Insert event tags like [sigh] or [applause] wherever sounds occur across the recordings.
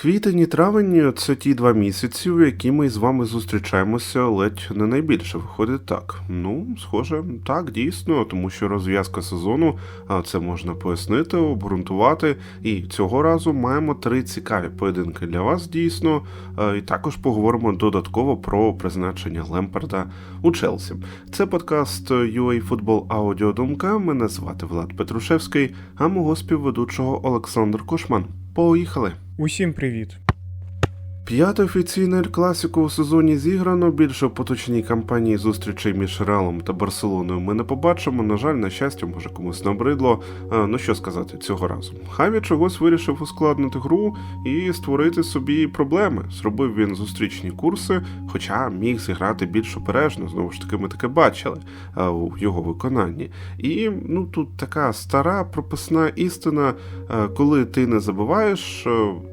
Квітень і травень це ті два місяці, у які ми з вами зустрічаємося ледь не найбільше. Виходить так. Ну, схоже, так, дійсно, тому що розв'язка сезону а, це можна пояснити, обґрунтувати. І цього разу маємо три цікаві поєдинки для вас, дійсно. І також поговоримо додатково про призначення Лемперда у Челсі. Це подкаст UA Football Аудіодумка. Мене звати Влад Петрушевський, а мого співведучого Олександр Кошман. Поїхали! Усім привіт! П'яте офіційне Ель класіко у сезоні зіграно. Більше в поточній кампанії зустрічей між Реалом та Барселоною ми не побачимо. На жаль, на щастя, може комусь набридло. А, ну що сказати цього разу. Хаві чогось вирішив ускладнити гру і створити собі проблеми. Зробив він зустрічні курси, хоча міг зіграти більш обережно. Знову ж таки, ми таке бачили а, у його виконанні. І ну тут така стара прописна істина. а, Коли ти не забуваєш,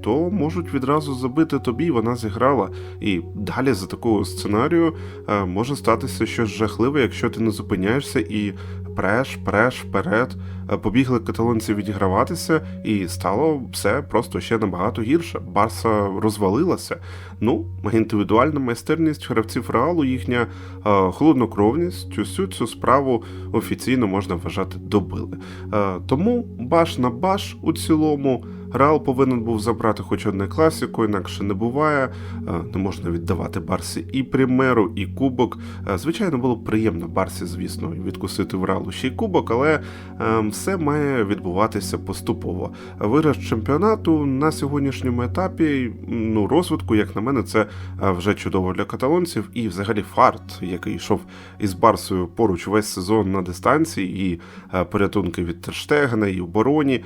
то можуть відразу забити тобі. Вона зіграла. І далі за такого сценарію е, може статися щось жахливе, якщо ти не зупиняєшся і преш, преш, вперед. Е, Побігли каталонці відіграватися, і стало все просто ще набагато гірше. Барса розвалилася. Ну, індивідуальна майстерність гравців реалу, їхня е, холоднокровність, усю цю справу офіційно можна вважати добили. Е, тому баш на баш у цілому. Реал повинен був забрати хоч одне класику, інакше не буває. Е, Не можна віддавати Барсі і Примеру, і Кубок. Е, Звичайно, було приємно Барсі, звісно, відкусити в Реалу ще й Кубок, але е, все має відбуватися поступово. Виграш чемпіонату на сьогоднішньому етапі ну, розвитку, як на мене, це е, вже чудово для каталонців. І взагалі фарт, який йшов із Барсою поруч весь сезон на дистанції, і порятунки від Терштегена, і обороні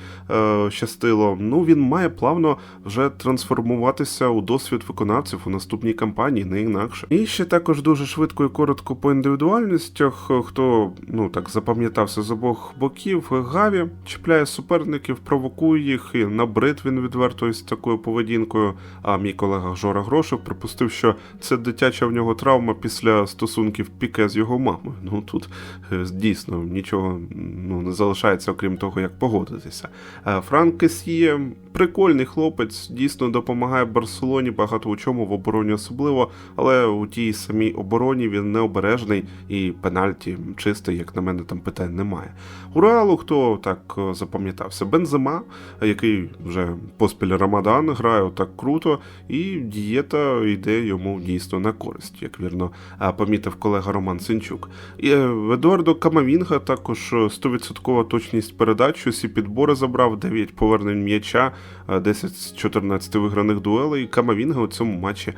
щастило. Ну він має плавно вже трансформуватися у досвід виконавців у наступній кампанії, не інакше. І ще також дуже швидко і коротко по індивідуальностях. Хто ну так запам'ятався з обох боків, Гаві чіпляє суперників, провокує їх, і набрид він відверто із такою поведінкою. А мій колега Жора Грошев припустив, що це дитяча в нього травма після стосунків піке з його мамою. Ну тут е, дійсно нічого ну, не залишається, окрім того, як погодитися. Е, Франк Кесьє прикольний хлопець, дійсно допомагає Барселоні багато у чому в обороні особливо, але у тій самій обороні він необережний і пенальті чистий, як на мене, там питань немає. У Реалу, хто так е, запам'ятався, Бензема, який вже поспіль Рамадан грає так круто, і дієта йде йому дійсно на користь, як вірно е, помітив колега Роман Синчук. І е, Едуардо Камавінга також е, 100% точність передач, усі підбори забрав, 9 повернень м'яча, е, 10 з 14 виграних дуелей. Камавінга у цьому матчі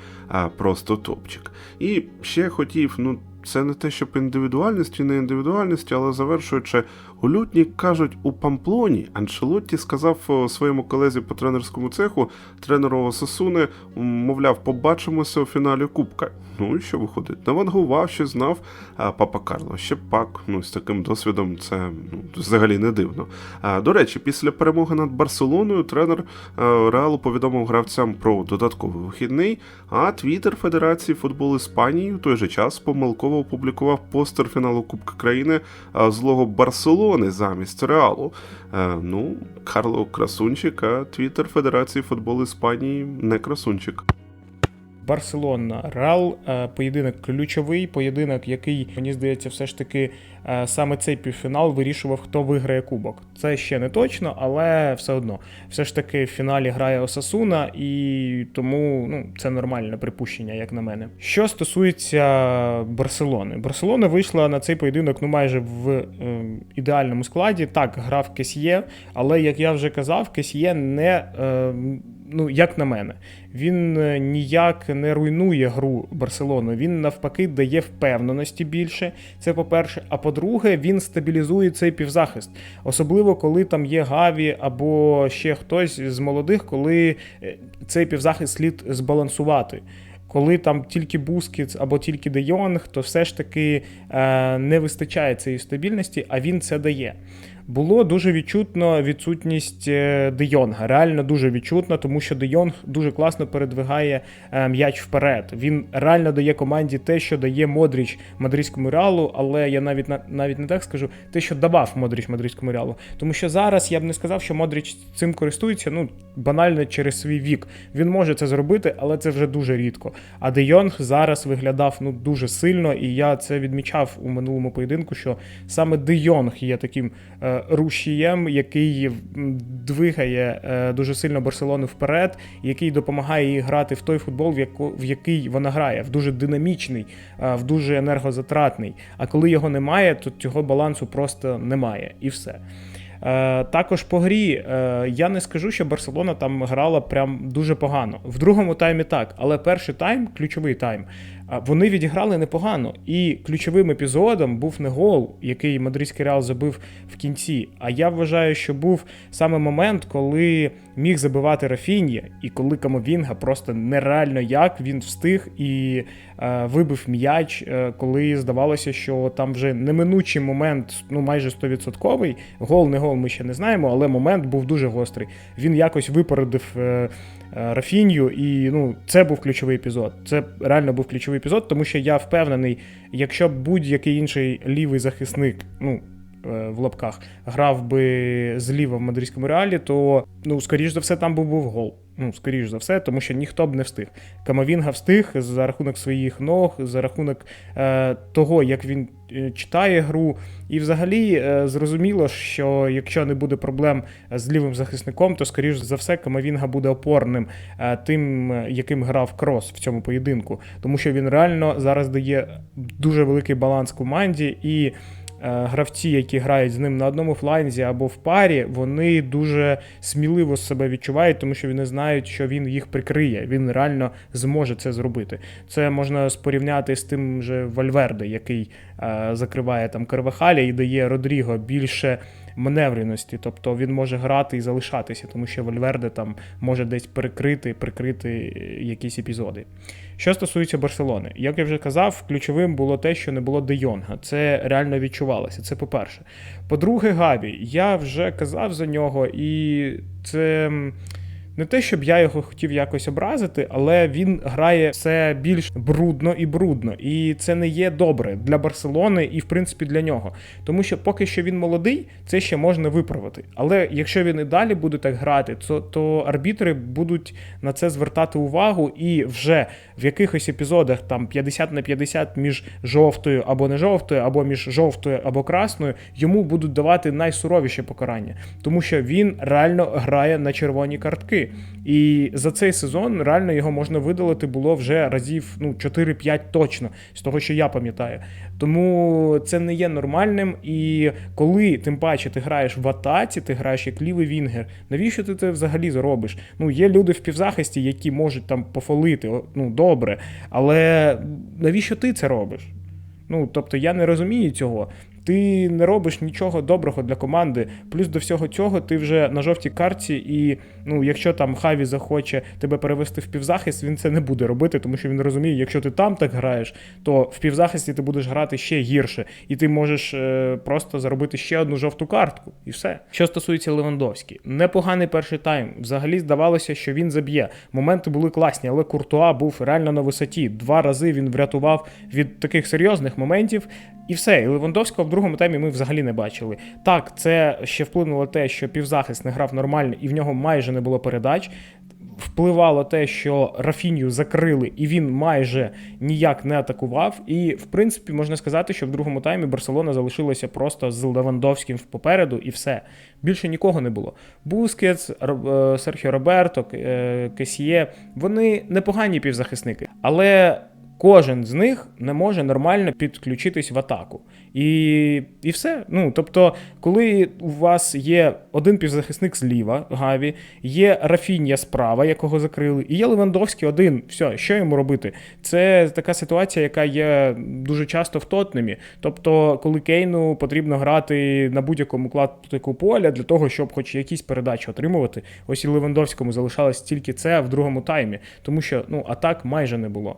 просто топчик. І ще хотів, ну. Це не те, щоб індивідуальності, не індивідуальності, але завершуючи, лютні кажуть у Памплоні, Анчелотті сказав е, своєму колезі по тренерському цеху, тренеру Сасуни, мовляв, побачимося у фіналі Кубка. Ну і що виходить? Навангував, що знав а, папа Карло. Ще пак, ну з таким досвідом це ну, взагалі не дивно. А, до речі, після перемоги над Барселоною тренер а, Реалу повідомив гравцям про додатковий вихідний. А Твіттер Федерації футболу Іспанії у той же час помилково опублікував постер фіналу Кубка країни а, злого Барселони замість Реалу. Е, ну, Карло красунчик, а Твіттер Федерації футболу Іспанії не красунчик. Барселона, Реал, е, поєдинок ключовий, поєдинок, який, мені здається, все ж таки е, саме цей півфінал вирішував, хто виграє кубок. Це ще не точно, але все одно. Все ж таки в фіналі грає Осасуна, і тому ну, це нормальне припущення, як на мене. Що стосується Барселони, Барселона вийшла на цей поєдинок ну майже в е, ідеальному складі. Так, грав Кесьє, але як я вже казав, Кесьє не. Е, ну, як на мене, він е, ніяк не руйнує гру Барселони. Він навпаки дає впевненості більше. Це по-перше. А по-друге, він стабілізує цей півзахист. Особливо, коли там є Гаві або ще хтось з молодих, коли е, цей півзахист слід збалансувати. Коли там тільки Бускіц або тільки Де Йонг, то все ж таки е, не вистачає цієї стабільності, а він це дає. Було дуже відчутно відсутність е, Де Йонга. Реально дуже відчутно, тому що Де Йонг дуже класно передвигає е, м'яч вперед. Він реально дає команді те, що дає Модріч мадридському реалу, але я навіть на- навіть не так скажу, те, що давав Модріч мадридському реалу. Тому що зараз я б не сказав, що Модріч цим користується, ну банально через свій вік. Він може це зробити, але це вже дуже рідко. А Де Йонг зараз виглядав ну дуже сильно, і я це відмічав у минулому поєдинку, що саме Де Йонг є таким е, рушієм, який двигає е, дуже сильно Барселону вперед, який допомагає їй грати в той футбол, в, який вона грає, в дуже динамічний, е, в дуже енергозатратний. А коли його немає, то цього балансу просто немає, і все. Е, також по грі я не скажу, що Барселона там грала прям дуже погано. В другому таймі так, але перший тайм, ключовий тайм, вони відіграли непогано. І ключовим епізодом був не гол, який мадридський реал забив в кінці. А я вважаю, що був саме момент, коли міг забивати Рафінія, і коли Камовінга просто нереально як він встиг і е, вибив м'яч, е, коли здавалося, що там вже неминучий момент, ну майже 100%. Гол, не гол, ми ще не знаємо, але момент був дуже гострий. Він якось випередив е, Рафінью, і ну, це був ключовий епізод. Це реально був ключовий епізод, тому що я впевнений, якщо будь-який інший лівий захисник, ну. Е, В лапках грав би зліва в мадридському реалі, то ну скоріш за все там був був гол. Ну, скоріш за все, тому що ніхто б не встиг. Камавінга встиг за рахунок своїх ног, за рахунок е, того, як він е, читає гру. І взагалі е, зрозуміло, що якщо не буде проблем з лівим захисником, то скоріш за все Камавінга буде опорним е, тим, е, яким грав Крос в цьому поєдинку, тому що він реально зараз дає дуже великий баланс команді і. Е, Гравці, які грають з ним на одному фланзі або в парі, вони дуже сміливо себе відчувають, тому що вони знають, що він їх прикриє. Він реально зможе це зробити. Це можна спорівняти з тим же Вальверде, який е, закриває там Карвахаля і дає Родріго більше маневреності. Тобто він може грати і залишатися, тому що Вальверде там може десь перекрити, прикрити якісь епізоди. Що стосується Барселони, як я вже казав, ключовим було те, що не було Де Йонга. Це реально відчувалося. Це по-перше. По-друге, Габі, я вже казав за нього, і це. Не те, щоб я його хотів якось образити, але він грає все більш брудно і брудно. І це не є добре для Барселони і, в принципі, для нього. Тому що поки що він молодий, це ще можна виправити. Але якщо він і далі буде так грати, то, то арбітри будуть на це звертати увагу, і вже в якихось епізодах там 50 на 50 між жовтою або не жовтою, або між жовтою або красною, йому будуть давати найсуровіше покарання, тому що він реально грає на червоні картки. І за цей сезон реально його можна видалити було вже разів ну 4-5 точно, з того, що я пам'ятаю. Тому це не є нормальним. І коли тим паче ти граєш в атаці, ти граєш як лівий вінгер, навіщо ти це взагалі зробиш? Ну, є люди в півзахисті, які можуть там пофолити, ну добре, але навіщо ти це робиш? Ну, тобто я не розумію цього. Ти не робиш нічого доброго для команди. Плюс до всього цього ти вже на жовтій карті, і ну, якщо там Хаві захоче тебе перевести в півзахист, він це не буде робити, тому що він розуміє, якщо ти там так граєш, то в півзахисті ти будеш грати ще гірше, і ти можеш е, просто заробити ще одну жовту картку, і все. Що стосується Левандовський, непоганий перший тайм. Взагалі здавалося, що він заб'є. Моменти були класні, але Куртуа був реально на висоті. Два рази він врятував від таких серйозних моментів. І все, і Левандовського в другому таймі ми взагалі не бачили. Так, це ще вплинуло те, що півзахист не грав нормально, і в нього майже не було передач. Впливало те, що Рафінію закрили, і він майже ніяк не атакував. І, в принципі, можна сказати, що в другому таймі Барселона залишилася просто з Левандовським попереду, і все. Більше нікого не було. Бускетс, е, Серхіо Роберто, е, Кесіє вони непогані півзахисники, але кожен з них не може нормально підключитись в атаку. І, і все. Ну, тобто, коли у вас є один півзахисник зліва, Гаві, є Рафінія справа, якого закрили, і є Левандовський один. Все, що йому робити? Це така ситуація, яка є дуже часто в Тотнемі. Тобто, коли Кейну потрібно грати на будь-якому клаптику поля для того, щоб хоч якісь передачі отримувати. Ось і Левандовському залишалось тільки це в другому таймі, тому що ну, атак майже не було.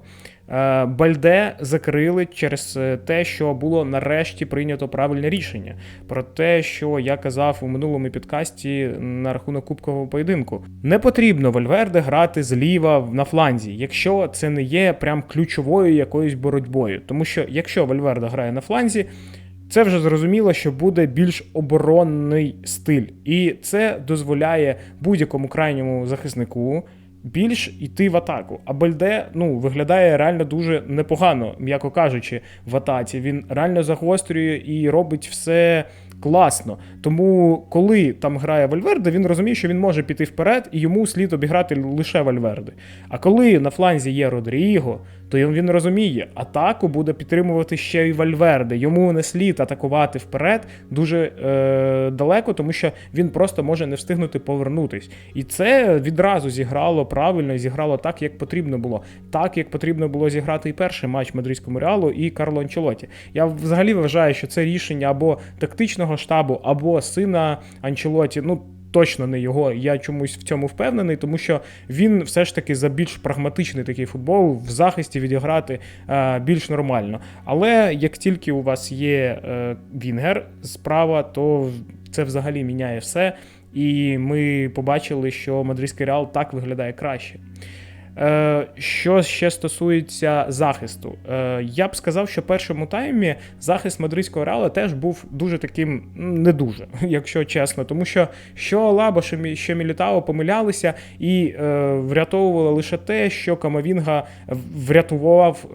Е, Бальде закрили через е, те, що було нарешті прийнято правильне рішення. Про те, що я казав у минулому підкасті на рахунок кубкового поєдинку. Не потрібно Вальверде грати зліва на фланзі, якщо це не є прям ключовою якоюсь боротьбою. Тому що якщо Вальверде грає на фланзі, це вже зрозуміло, що буде більш оборонний стиль, і це дозволяє будь-якому крайньому захиснику більш йти в атаку. А Бальде ну, виглядає реально дуже непогано, м'яко кажучи, в атаці. Він реально загострює і робить все класно. Тому, коли там грає Вальверде, він розуміє, що він може піти вперед, і йому слід обіграти лише Вальверде. А коли на фланзі є Родріго, то він розуміє, атаку буде підтримувати ще й Вальверде. Йому не слід атакувати вперед дуже е, далеко, тому що він просто може не встигнути повернутись. І це відразу зіграло правильно, зіграло так, як потрібно було. Так, як потрібно було зіграти і перший матч Мадридському реалу і Карло Анчелоті. Я взагалі вважаю, що це рішення або тактичного штабу, або сина Анчелоті. Ну. Точно не його, я чомусь в цьому впевнений, тому що він все ж таки за більш прагматичний такий футбол в захисті відіграти е, більш нормально. Але як тільки у вас є е, Вінгер справа, то це взагалі міняє все. І ми побачили, що мадридський реал так виглядає краще. Е, Що ще стосується захисту, е, я б сказав, що в першому таймі захист мадридського реала теж був дуже таким не дуже, [laughs] якщо чесно, тому що що Алаба, що Мі- Мілітао помилялися і е, врятовували лише те, що Камавінга врятував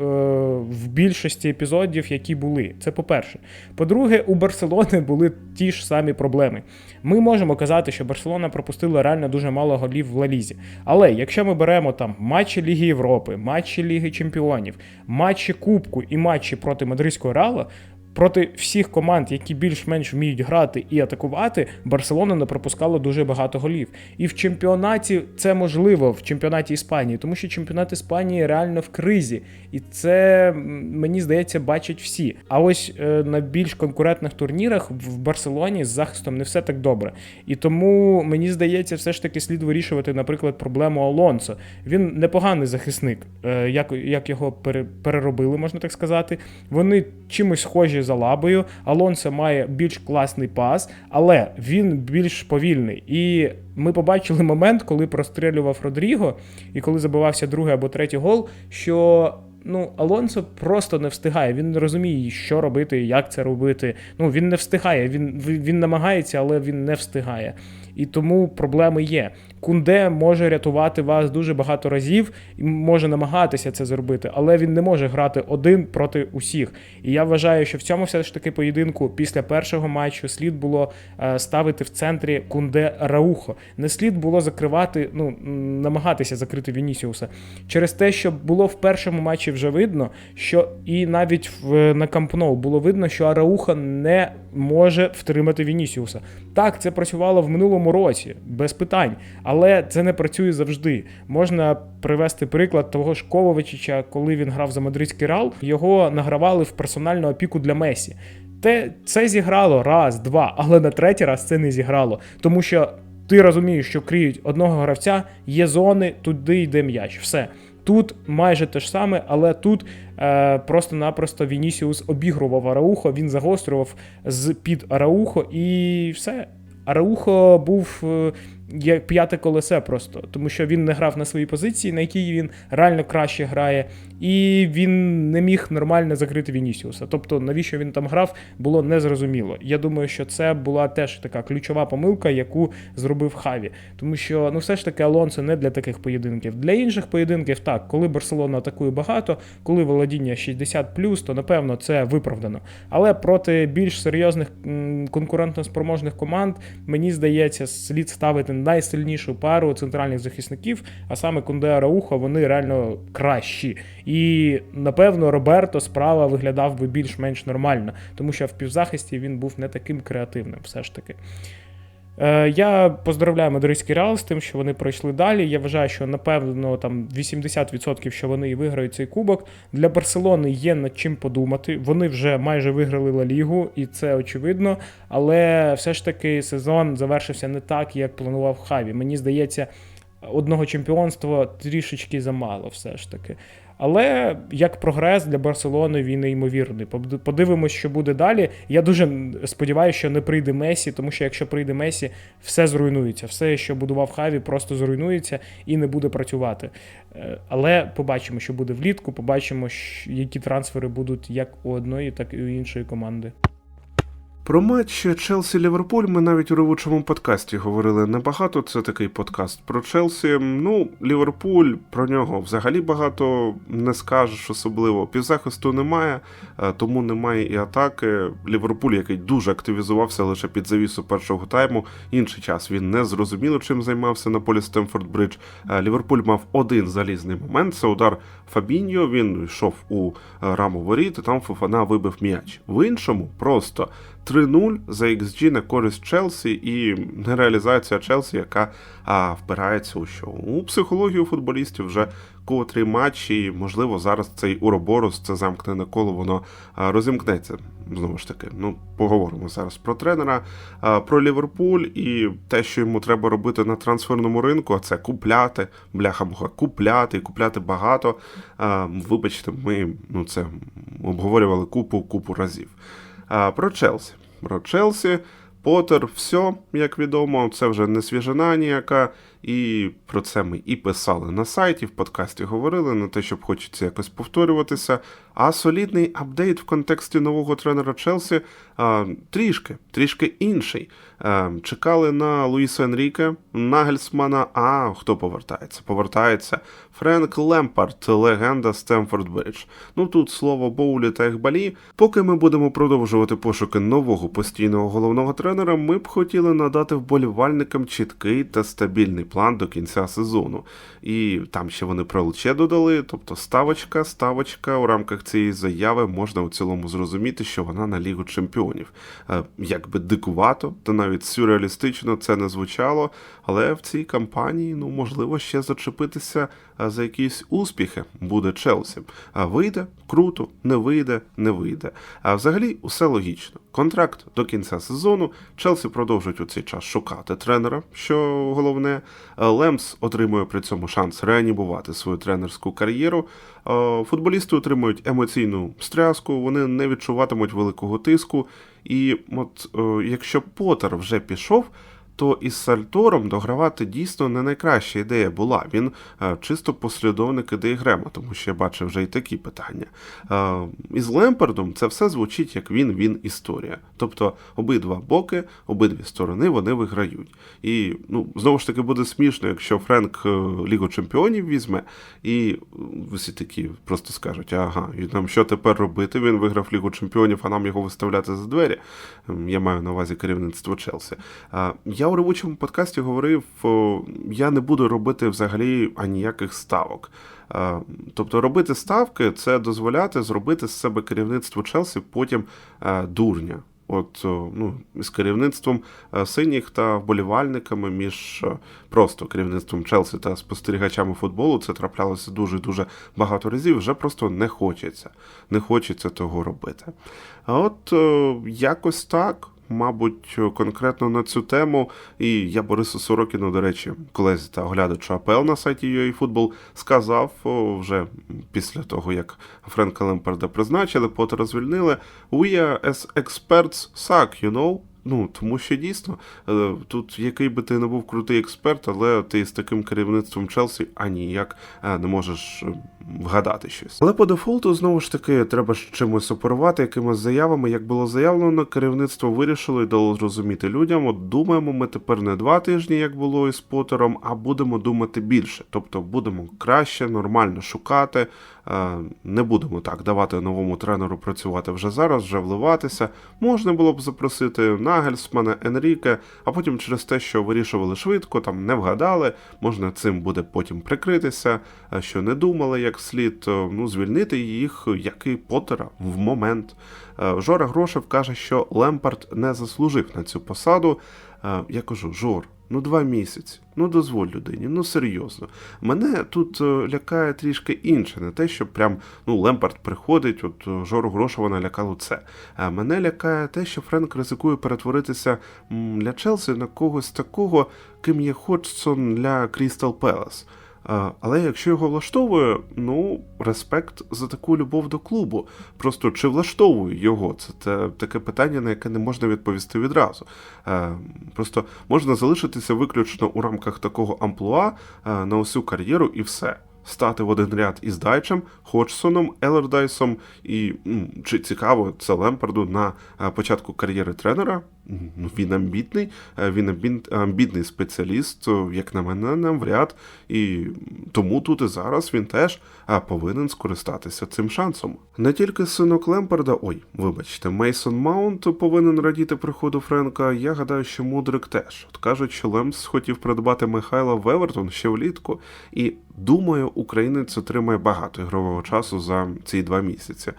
в більшості епізодів, які були. Це по-перше. По-друге, у Барселони були ті ж самі проблеми. Ми можемо казати, що Барселона пропустила реально дуже мало голів в Лалізі. Але якщо ми беремо там матчі Ліги Європи, матчі Ліги Чемпіонів, матчі Кубку і матчі проти Мадридського Реала. Проти всіх команд, які більш-менш вміють грати і атакувати, Барселона не пропускала дуже багато голів. І в чемпіонаті це можливо в чемпіонаті Іспанії, тому що чемпіонат Іспанії реально в кризі, і це мені здається бачать всі. А ось е, на більш конкурентних турнірах в Барселоні з захистом не все так добре. І тому мені здається, все ж таки слід вирішувати, наприклад, проблему Алонсо. Він непоганий захисник, е, як, його пере- переробили, можна так сказати. Вони чимось схожі за лабою. Алонсо має більш класний пас, але він більш повільний. І ми побачили момент, коли прострілював Родріго, і коли забивався другий або третій гол, що. Ну, Алонсо просто не встигає. Він не розуміє, що робити, як це робити. Ну, він не встигає. Він, він намагається, але він не встигає. І тому проблеми є. Кунде може рятувати вас дуже багато разів і може намагатися це зробити, але він не може грати один проти усіх. І я вважаю, що в цьому все ж таки поєдинку після першого матчу слід було е, ставити в центрі Кунде Раухо. Не слід було закривати, ну намагатися закрити Вінісіуса через те, що було в першому матчі вже видно, що і навіть в на Кампноу було видно, що Арауха не може втримати Вінісіуса. Так, це працювало в минулому році, без питань, але це не працює завжди. Можна привести приклад того ж Кововичича, коли він грав за мадридський Реал, його награвали в персональну опіку для Месі. Те це зіграло раз, два, але на третій раз це не зіграло, тому що ти розумієш, що кріють одного гравця, є зони, туди йде м'яч. Все. Тут майже те ж саме, але тут е, просто-напросто Вінісіус обігрував Араухо, він загострював з під Араухо і все. Араухо був е, як п'яте колесе просто, тому що він не грав на своїй позиції, на якій він реально краще грає, і він не міг нормально закрити Вінісіуса. Тобто, навіщо він там грав, було незрозуміло. Я думаю, що це була теж така ключова помилка, яку зробив Хаві. Тому що ну все ж таки Алонсо не для таких поєдинків. Для інших поєдинків так, коли Барселона атакує багато, коли володіння 60+, то напевно це виправдано. Але проти більш серйозних м, конкурентно-спроможних команд, мені здається, слід ставити найсильнішу пару центральних захисників, а саме Кунде Араухо, вони реально кращі. І напевно Роберто справа виглядав би більш-менш нормально, тому що в півзахисті він був не таким креативним, все ж таки. Е, Я поздравляю Мадридський Реал з тим, що вони пройшли далі. Я вважаю, що напевно там 80% що вони і виграють цей кубок. Для Барселони є над чим подумати. Вони вже майже виграли Ла Лігу, і це очевидно. Але все ж таки сезон завершився не так, як планував Хаві. Мені здається. одного чемпіонства трішечки замало, все ж таки. Але як прогрес для Барселони він неймовірний. Подивимось, що буде далі. Я дуже сподіваюся, що не прийде Месі, тому що якщо прийде Месі, все зруйнується. Все, що будував Хаві, просто зруйнується і не буде працювати. Е, Але побачимо, що буде влітку. Побачимо, які трансфери будуть як у одної, так і у іншої команди. Про матч Челсі Ліверпуль ми навіть у ревучому подкасті говорили небагато. Це такий подкаст про Челсі. Ну, Ліверпуль про нього взагалі багато не скажеш, особливо півзахисту немає, е, тому немає і атаки. Ліверпуль, який дуже активізувався лише під завісу першого тайму. Інший час він не зрозуміло, чим займався на полі Стемфорд Бридж. Е, Ліверпуль мав один залізний момент. Це удар Фабіньо. Він йшов у раму воріт, і там Фофана вибив м'яч. В іншому просто 3-0 за XG на користь Челсі і нереалізація Челсі, яка а, впирається у що? У психологію футболістів вже котрий матч, і можливо зараз цей уроборос, це замкнене коло, воно а, розімкнеться. Знову ж таки, ну поговоримо зараз про тренера, а, про Ліверпуль і те, що йому треба робити на трансферному ринку, а це купляти, бляха-муха, купляти і купляти багато. А, вибачте, ми ну це обговорювали купу купу разів. А, про Челсі. Про Челсі. Поттер, все, як відомо, це вже не свіжина ніяка, і про це ми і писали на сайті, в подкасті говорили, не те, щоб хочеться якось повторюватися. А солідний апдейт в контексті нового тренера Челсі а, трішки, трішки інший. А, чекали на Луїса Енріке, Нагельсмана. А хто повертається? Повертається Френк Лемпард, легенда Стемфорд Бридж. Ну тут слово Боулі та Ехбалі. Поки ми будемо продовжувати пошуки нового постійного головного тренера, ми б хотіли надати вболівальникам чіткий та стабільний план до кінця сезону. І там ще вони про ЛЧ додали, тобто ставочка, ставочка у рамках цієї заяви можна у цілому зрозуміти, що вона на Лігу Чемпіонів. Е, Якби дикувато, та навіть сюрреалістично це не звучало, але в цій кампанії, ну можливо, ще зачепитися за якісь успіхи буде Челсі. А вийде круто, не вийде, не вийде. А взагалі усе логічно. Контракт до кінця сезону. Челсі продовжують у цей час шукати тренера, що головне. Лемс отримує при цьому шанс реанімувати свою тренерську кар'єру. Футболісти отримують емоційну стряску, вони не відчуватимуть великого тиску. І от е, якщо Поттер вже пішов, то із Сальтором догравати дійсно не найкраща ідея була. Він е, чисто послідовник ідеї Грема, тому що я бачив вже і такі питання. Е, із Лемпардом це все звучить як він, він історія. Тобто обидва боки, обидві сторони вони виграють. І ну знову ж таки буде смішно, якщо Френк е, Лігу Чемпіонів візьме, і всі такі просто скажуть: ага, і нам що тепер робити? Він виграв Лігу Чемпіонів, а нам його виставляти за двері. Ем, Я маю на увазі керівництво Челсі. Я у робочому подкасті говорив, я не буду робити взагалі аніяких ставок. Тобто робити ставки це дозволяти зробити з себе керівництво Челсі потім е, дурня. От ну, з керівництвом е, синіх та вболівальниками між е, просто керівництвом Челсі та спостерігачами футболу це траплялося дуже дуже багато разів. Вже просто не хочеться. Не хочеться того робити. А от е, якось так. Мабуть, конкретно на цю тему, і я Борису Сорокіну, до речі, колезі та оглядачу АПЛ на сайті UAFootball сказав вже після того, як Френка Лемперда призначили, Поттера звільнили. We are as experts suck, you know? Ну, тому що дійсно, е, тут який би ти не був крутий експерт, але ти з таким керівництвом Челсі аніяк е, не можеш е, вгадати щось. Але по дефолту знову ж таки треба чимось оперувати, якимись заявами. Як було заявлено, керівництво вирішило і дало зрозуміти людям. От думаємо ми тепер не два тижні, як було із Поттером, а будемо думати більше. Тобто будемо краще, нормально шукати. Е, Не будемо так давати новому тренеру працювати вже зараз, вже вливатися. Можна було б запросити Нагельсмана, Енріке, а потім через те, що вирішували швидко, там не вгадали, можна цим буде потім прикритися, що не думали як слід, ну, звільнити їх, як і Поттера, в момент. Е, Жора Грошев каже, що Лемпард не заслужив на цю посаду. Е, Я кажу, Жор, Ну, два місяці. Ну, дозволь людині, ну серйозно. Мене тут е, лякає трішки інше, не те, що прям ну, Лемпард приходить, от е, Жору Грошова налякало це. А мене лякає те, що Френк ризикує перетворитися для Челсі на когось такого, ким є Ходжсон для Крістал Пелас. Але якщо його влаштовує, ну респект за таку любов до клубу. Просто чи влаштовує його? Це те, таке питання, на яке не можна відповісти відразу. Е, Просто можна залишитися виключно у рамках такого амплуа е, на усю кар'єру і все. Стати в один ряд із Дайчем, Ходжсоном, Елердайсом і чи цікаво це Лемпарду на е, початку кар'єри тренера. Ну, він амбітний, е, він амбі- амбітний спеціаліст, е, як на мене, навряд. І тому тут і зараз він теж е, повинен скористатися цим шансом. Не тільки синок Лемпарда, ой, вибачте, Мейсон Маунт повинен радіти приходу Френка. Я гадаю, що Мудрик теж. От кажуть, що Лемс хотів придбати Михайла в Евертон ще влітку, і думаю, українець отримає багато ігрового часу за ці два місяці.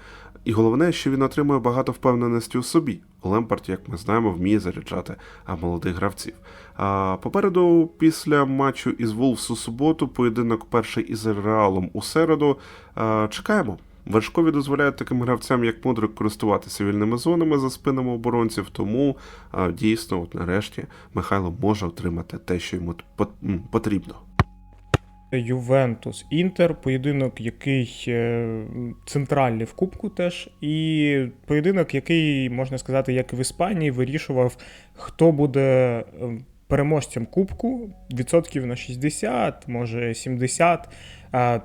І головне, що він отримує багато впевненості у собі. Лемпард, як ми знаємо, вміє заряджати молодих гравців. А попереду, після матчу із Вулфс у суботу, поєдинок перший із Реалом у середу. А, чекаємо. Вершкові дозволяють таким гравцям, як Мудрик, користуватися вільними зонами за спинами оборонців, тому а, дійсно, от нарешті, Михайло може отримати те, що йому потрібно. Ювентус Інтер, поєдинок, який е, центральний в Кубку теж, і поєдинок, який, можна сказати, як в Іспанії, вирішував, хто буде е, переможцем Кубку відсотків на 60, може 70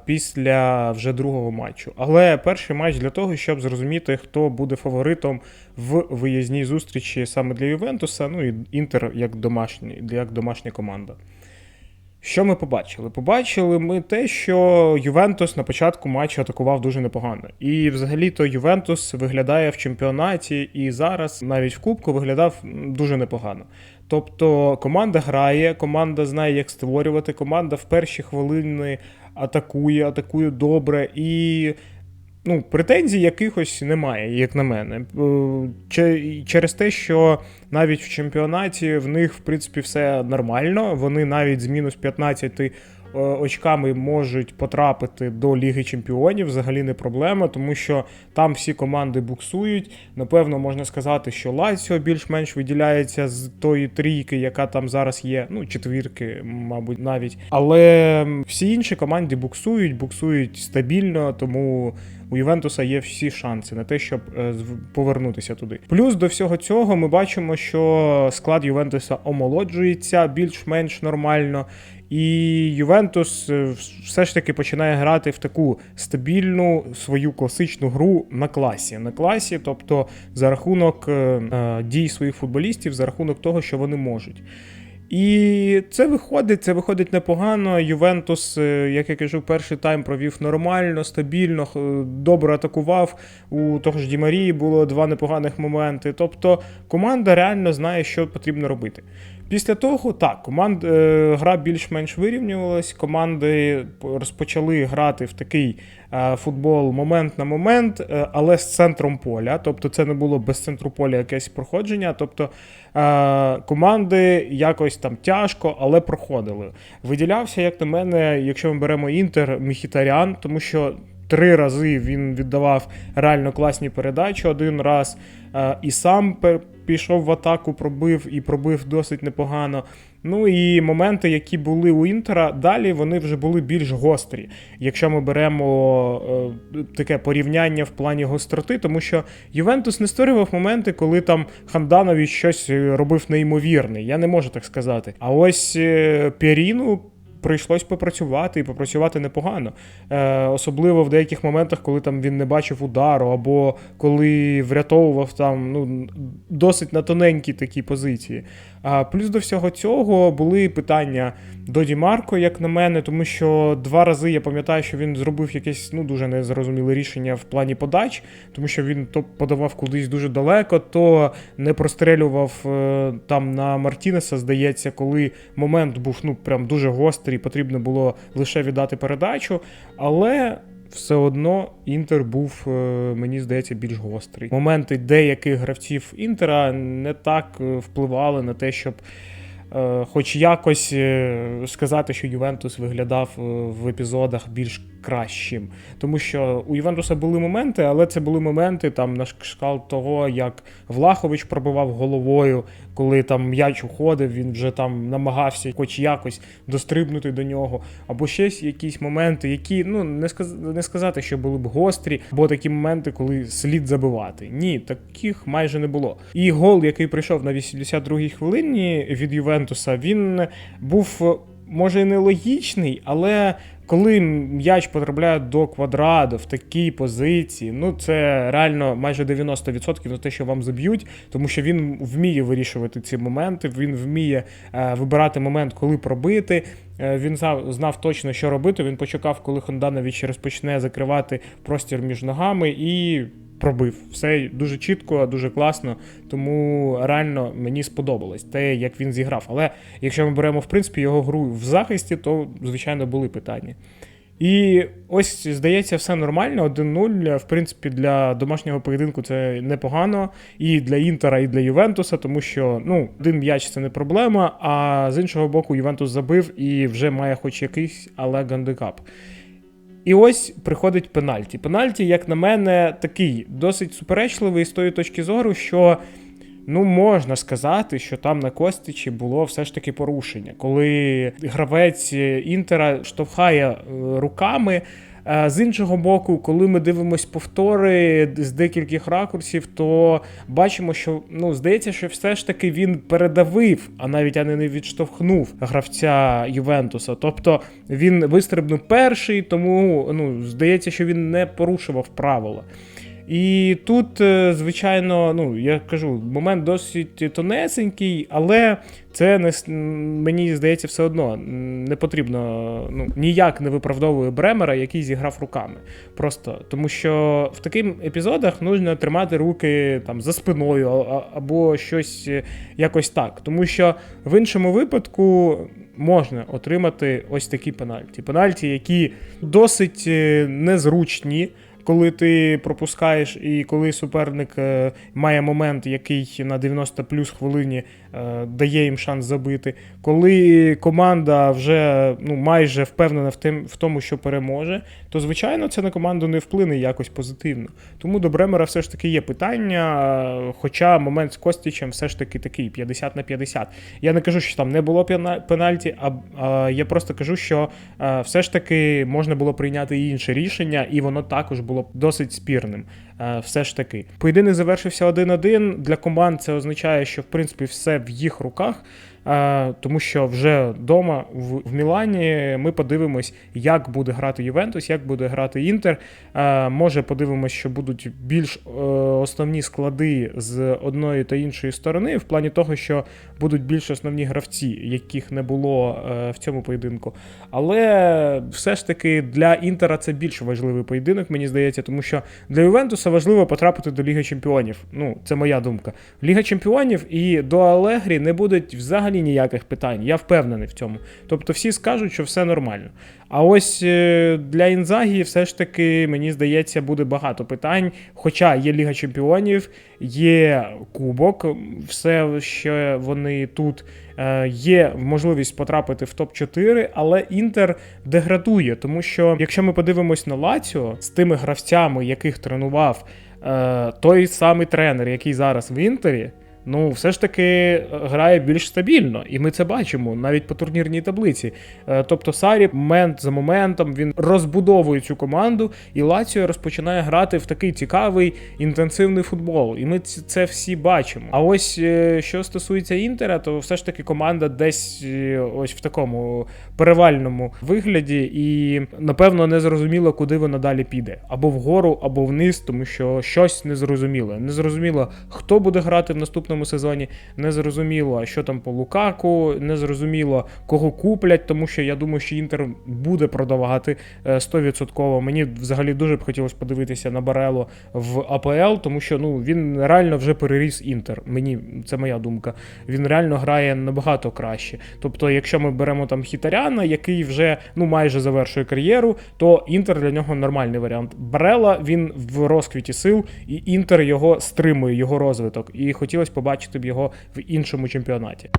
після вже другого матчу. Але перший матч для того, щоб зрозуміти, хто буде фаворитом в виїзній зустрічі саме для Ювентуса, ну і Інтер як домашній, як домашня команда. Що ми побачили? Побачили ми те, що Ювентус на початку матчу атакував дуже непогано. І взагалі-то Ювентус виглядає в чемпіонаті і зараз навіть в Кубку виглядав дуже непогано. Тобто команда грає, команда знає, як створювати, команда в перші хвилини атакує, атакує добре і. Ну, претензій якихось немає, як на мене. Е, Через те, що навіть в чемпіонаті в них, в принципі, все нормально. Вони навіть з мінус 15 е, очками можуть потрапити до Ліги Чемпіонів. Взагалі не проблема, тому що там всі команди буксують. Напевно, можна сказати, що Лаціо більш-менш виділяється з тої трійки, яка там зараз є. Ну, четвірки, мабуть, навіть. Але всі інші команди буксують, буксують стабільно, тому у Ювентуса є всі шанси на те, щоб е, повернутися туди. Плюс до всього цього ми бачимо, що склад Ювентуса омолоджується більш-менш нормально. І Ювентус е, все ж таки починає грати в таку стабільну свою класичну гру на класі. На класі, тобто за рахунок е, дій своїх футболістів, за рахунок того, що вони можуть. І це виходить, це виходить непогано. Ювентус, е, як я кажу, перший тайм провів нормально, стабільно, добре атакував. У того ж Ді було два непоганих моменти. Тобто команда реально знає, що потрібно робити. Після того, так, команд, е, гра більш-менш вирівнювалась, команди розпочали грати в такий е, футбол момент на момент, е, але з центром поля. Тобто це не було без центру поля якесь проходження. Тобто команди якось там тяжко, але проходили. Виділявся, як на мене, якщо ми беремо Інтер, Міхітарян, тому що. Три рази він віддавав реально класні передачі. Один раз і сам пішов в атаку, пробив і пробив досить непогано. Ну і моменти, які були у Інтера, далі вони вже були більш гострі. Якщо ми беремо е, таке порівняння в плані гостроти, тому що Ювентус не створював моменти, коли там Ханданович щось е, робив неймовірне. Я не можу так сказати. А ось е, Піріну. Прийшлось попрацювати і попрацювати непогано. Е, особливо в деяких моментах, коли там він не бачив удару, або коли врятовував там ну, досить на тоненькій такій позиції. Плюс до всього цього були питання до Дімарко, як на мене, тому що два рази я пам'ятаю, що він зробив якесь ну дуже незрозуміле рішення в плані подач, тому що він то подавав кудись дуже далеко, то не прострелював е, там на Мартінеса, здається, коли момент був ну прям дуже гострий, потрібно було лише віддати передачу. Але все одно Інтер був, е, мені здається, більш гострий. Моменти деяких гравців Інтера не так е, впливали на те, щоб е, хоч якось сказати, що Ювентус виглядав в епізодах більш кращим. Тому що у Ювентуса були моменти, але це були моменти там на шкал того, як Влахович пробивав головою, коли там м'яч уходив, він вже там намагався хоч якось дострибнути до нього, або ще якісь моменти, які ну не сказ... не сказати, що були б гострі, або такі моменти, коли слід забивати. Ні, таких майже не було. І гол, який прийшов на 82-й хвилині від Ювентуса, він був може і нелогічний, але коли м'яч потрапляє до квадрату в такій позиції, ну це реально майже 90% на те, що вам заб'ють, тому що він вміє вирішувати ці моменти, він вміє е, вибирати момент, коли пробити. Е, Він знав, знав точно, що робити. Він почекав, коли Хонданович розпочне закривати простір між ногами і пробив. Все дуже чітко, дуже класно. Тому реально мені сподобалось те, як він зіграв. Але якщо ми беремо в принципі його гру в захисті, то звичайно були питання. І ось здається, все нормально. 1-0. В принципі, для домашнього поєдинку це непогано. І для Інтера, і для Ювентуса, тому що ну, один м'яч це не проблема. А з іншого боку, Ювентус забив і вже має хоч якийсь, але гандикап. І ось приходить пенальті. Пенальті, як на мене, такий досить суперечливий з тої точки зору, що ну можна сказати, що там на Костичі було все ж таки порушення, коли гравець Інтера штовхає е, руками. З іншого боку, коли ми дивимось повтори з декількох ракурсів, то бачимо, що ну здається, що все ж таки він передавив, а навіть а не відштовхнув гравця Ювентуса. Тобто він вистрибнув перший, тому ну здається, що він не порушував правила. І тут, е, звичайно, ну я кажу, момент досить тонесенький, але це не мені здається все одно не потрібно ну ніяк не виправдовує Бремера, який зіграв руками. Просто тому, що в таких епізодах нужно тримати руки там за спиною або щось е, якось так. Тому що в іншому випадку. Можна отримати ось такі пенальті. Пенальті, які досить е, незручні, коли ти пропускаєш, і коли суперник е, має момент, який на 90 плюс хвилині дає їм шанс забити. Коли команда вже ну, майже впевнена в, тим, в тому, що переможе, то звичайно це на команду не вплине якось позитивно. Тому до Бремера все ж таки є питання. е, Хоча момент з Костічем все ж таки такий 50 на 50. Я не кажу, що там не було пенальті, а, а я просто кажу, що е, все ж таки можна було прийняти інше рішення, і воно також було досить спірним. Е, Все ж таки. Поєдинок завершився 1-1. Для команд це означає, що в принципі все в їх руках. е, Тому що вже вдома в, Мілані ми подивимось, як буде грати Ювентус, як буде грати Інтер. Е, Може, подивимось, що будуть більш основні склади з одної та іншої сторони, в плані того, що будуть більш основні гравці, яких не було е, в цьому поєдинку. Але все ж таки для Інтера це більш важливий поєдинок, мені здається, тому що для Ювентуса важливо потрапити до Ліги Чемпіонів. Ну, це моя думка. Ліга Чемпіонів і до Алегрі не будуть взагалі ніяких питань. Я впевнений в цьому. Тобто всі скажуть, що все нормально. А ось е, для Інзагі все ж таки, мені здається, буде багато питань. Хоча є Ліга Чемпіонів, є Кубок, все ще вони тут. Е, Є можливість потрапити в топ-4, але Інтер деградує, тому що якщо ми подивимось на Лаціо з тими гравцями, яких тренував е, той самий тренер, який зараз в Інтері. Ну, все ж таки е, грає більш стабільно, і ми це бачимо навіть по турнірній таблиці. Е, Тобто Сарі момент за моментом він розбудовує цю команду, і Лаціо розпочинає грати в такий цікавий інтенсивний футбол. І ми це всі бачимо. А ось е, що стосується Інтера, то все ж таки команда десь ось в такому перевальному вигляді, і напевно не зрозуміло, куди вона далі піде. Або вгору, або вниз, тому що щось незрозуміле. Незрозуміло, хто буде грати в наступному сезоні, незрозуміло, що там по Лукаку, незрозуміло, кого куплять, тому що я думаю, що Інтер буде продавати е, 100%. Мені взагалі дуже б хотілося подивитися на Барело в АПЛ, тому що ну він реально вже переріс Інтер. Мені це моя думка. Він реально грає набагато краще. Тобто, якщо ми беремо там Хітаряна, який вже ну майже завершує кар'єру, то Інтер для нього нормальний варіант. Барела він в розквіті сил, і Інтер його стримує, його розвиток. І хотілося побачити б його в іншому чемпіонаті.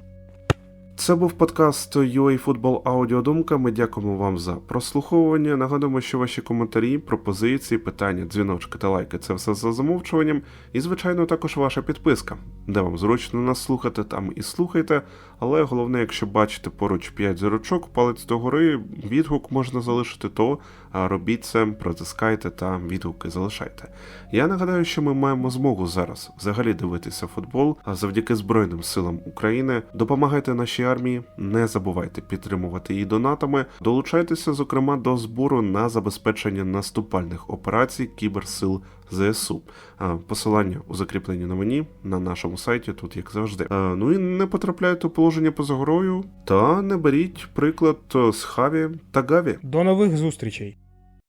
Це був подкаст UA Football Аудіодумка. Ми дякуємо вам за прослуховування. Нагадуємо, що ваші коментарі, пропозиції, питання, дзвіночки та лайки це все за замовчуванням. І, звичайно, також ваша підписка, де вам зручно нас слухати, там і слухайте. Але головне, якщо бачите поруч 5 зірочок, палець догори, відгук можна залишити, то робіть це, протискайте та відгуки залишайте. Я нагадаю, що ми маємо змогу зараз взагалі дивитися футбол завдяки Збройним силам України. Допомагайте нашій армії, не забувайте підтримувати її донатами. Долучайтеся, зокрема, до збору на забезпечення наступальних операцій кіберсил ЗСУ. Посилання у закріпленні на мені на нашому сайті, тут як завжди. Ну і не потрапляйте у положення поза грою, та не беріть приклад е, з Хаві та Гаві. До нових зустрічей!